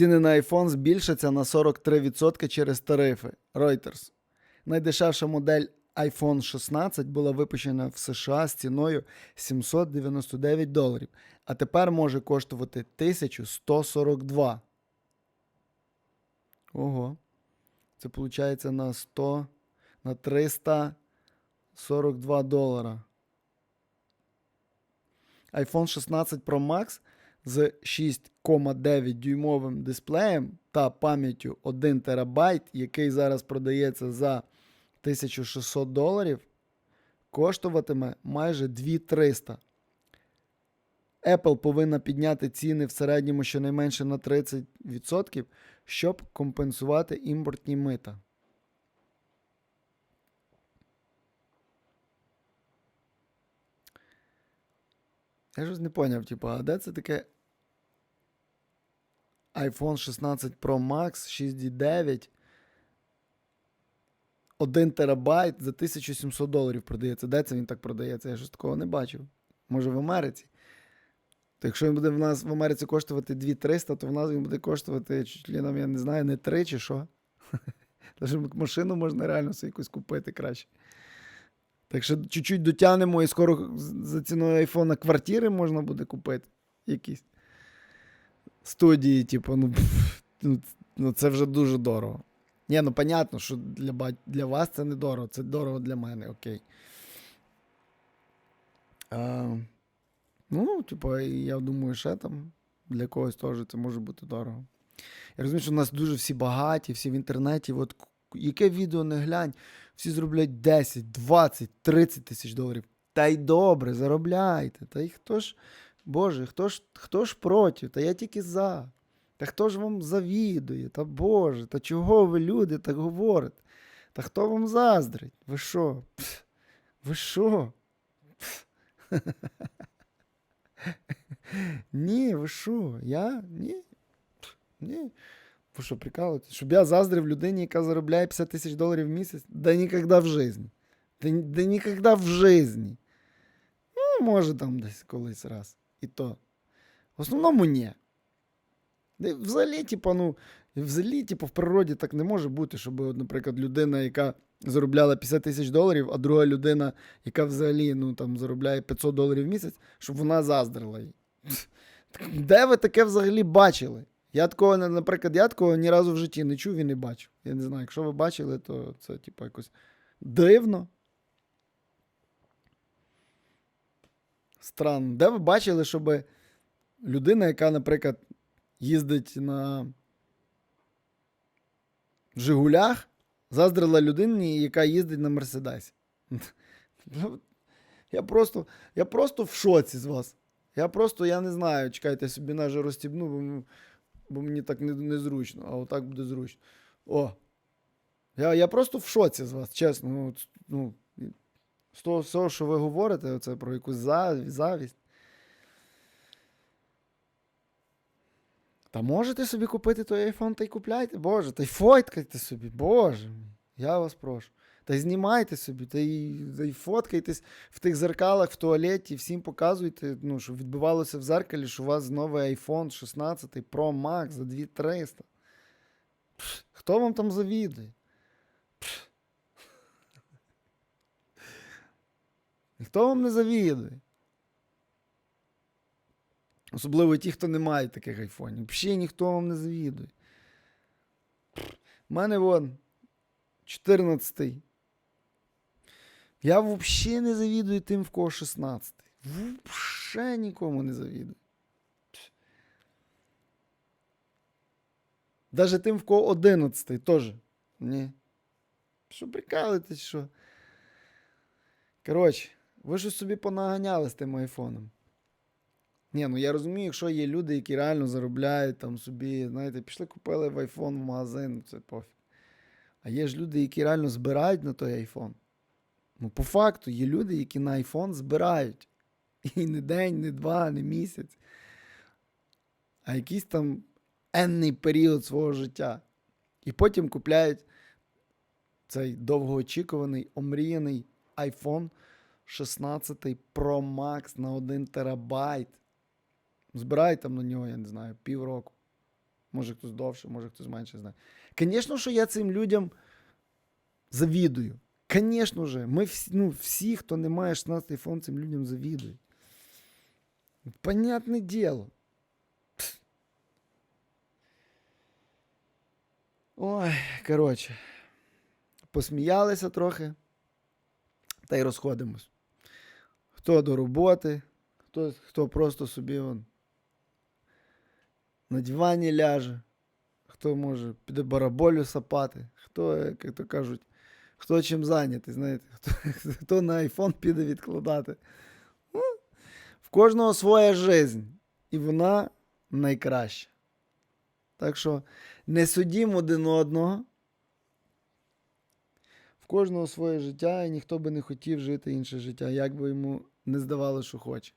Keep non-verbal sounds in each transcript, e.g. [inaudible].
Ціни на iPhone збільшаться на 43% через тарифи. Reuters. Найдешевша модель iPhone 16 була випущена в США з ціною 799 доларів, а тепер може коштувати 1142. Ого. Це виходить на 100, на 342 долара. iPhone 16 Pro Max з 6,9 дюймовим дисплеєм та пам'яттю 1 терабайт, який зараз продається за 1600 доларів, коштуватиме майже 2300. Apple повинна підняти ціни в середньому щонайменше на 30%, щоб компенсувати імпортні мита. Я щось не поняв, типу, а де це таке iPhone 16 Pro Max 6,9 1 терабайт за 1700 доларів продається. Де це він так продається? Я щось такого не бачив. Може в Америці. То якщо він буде в нас в Америці коштувати 2300, то в нас він буде коштувати, чуть нам, я не знаю, не 3 чи що. [laughs] Тож машину можна реально собі якусь купити краще. Так що чуть-чуть дотягнемо і скоро за ціною айфона квартири можна буде купити. Якісь студії, типу, ну, [laughs] ну, ну це вже дуже дорого. Ні, ну понятно, що для, для вас це не дорого, це дорого для мене, окей. А, ну, типу, я думаю, ще там для когось теж це може бути дорого. Я розумію, що у нас дуже всі багаті, всі в інтернеті. От яке відео не глянь, всі зроблять 10, 20, 30 тисяч доларів. Та й добре, заробляйте. Та й хто ж, Боже, хто ж, хто ж проти? Та я тільки за. Та хто ж вам завідує? Та Боже, та чого ви, люди, так говорите? Та хто вам заздрить? Ви що? Ви що? [laughs] Ні, ви що? Я? Ні. Ні. Ви що, прикалуєтесь? Щоб я заздрив людині, яка заробляє 50 тисяч доларів в місяць? Да ніколи в житті. Да, да ніколи в житті. Ну, може, там десь колись раз. І то. В основному ні. Взагалі, типу, ну, взагалі, типу, в природі так не може бути, щоб, наприклад, людина, яка заробляла 50 тисяч доларів, а друга людина, яка взагалі ну, там, заробляє 500 доларів в місяць, щоб вона заздрила їй. [laughs] Де ви таке взагалі бачили? Я такого, наприклад, я такого ні разу в житті не чув і не бачив. Я не знаю, якщо ви бачили, то це, типу, якось дивно. Странно. Де ви бачили, щоб людина, яка, наприклад, їздить на Жигулях, заздрила людині, яка їздить на Мерседесі. [laughs] Ну, Я просто, я просто в шоці з вас. Я просто, я не знаю, чекайте, я собі навіть розстібну, бо, бо мені так не, незручно, а отак буде зручно. О. Я, я просто в шоці з вас, чесно. Ну, ну, з того всього, що ви говорите, оце про якусь завість. Та можете собі купити той айфон та й купляйте, Боже, та й фоткайте собі, Боже. Я вас прошу. Та й знімайте собі, та й, та й фоткайтесь в тих зеркалах в туалеті, всім показуйте, ну, щоб відбивалося в зеркалі, що у вас новий iPhone 16 Pro Max за 2300. Пф, Хто вам там завідує? Ніхто вам не завідує. Особливо ті, хто не має таких айфонів. Взагалі ніхто вам не завідує. У мене вон 14. Я взагалі не завідую тим, в кого 16. Взагалі нікому не завідую. Даже тим, в кого 11 теж. Ні. Що прикалуєтесь, що? Коротше, ви ж собі понаганяли з тим айфоном. Ні, ну я розумію, якщо є люди, які реально заробляють там собі, знаєте, пішли купили в айфон в магазин, це пофіг. А є ж люди, які реально збирають на той айфон. Ну, по факту, є люди, які на айфон збирають. [laughs] І не день, не два, не місяць. А якийсь там енний період свого життя. І потім купляють цей довгоочікуваний, омріяний iPhone 16 Pro Max на 1 терабайт. Збирають там на нього, я не знаю, півроку. Може хтось довше, може хтось менше знає. Звісно, що я цим людям завідую. Звісно же, ми всі, ну, всі, хто не має 16 iPhone, цим людям завідують. Понятне діло. Ой, коротше. Посміялися трохи. Та й розходимось. Хто до роботи, хто, хто просто собі вон, на дивані ляже, хто може піде бараболю сапати, хто, як то кажуть, хто чим зайнятий, знаєте, [laughs] хто, хто на айфон піде відкладати. Ну, в кожного своя жизнь, і вона найкраща. Так що не судім один одного. Кожного своє життя, і ніхто би не хотів жити інше життя, як би йому не здавалося, що хоче.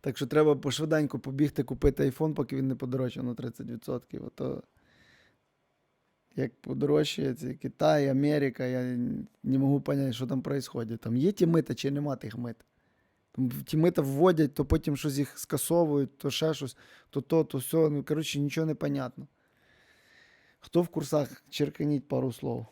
Так що треба пошвиденько побігти купити айфон, поки він не подорожчав на 30%. А то як подорожчає це Китай, Америка, я не можу зрозуміти, що там відбувається. Там є ті мита чи нема тих мит. Ті мита вводять, то потім щось їх скасовують, то ще щось, то то, то все. Ну, коротше, нічого не понятно. Хто в курсах, черканіть пару слов.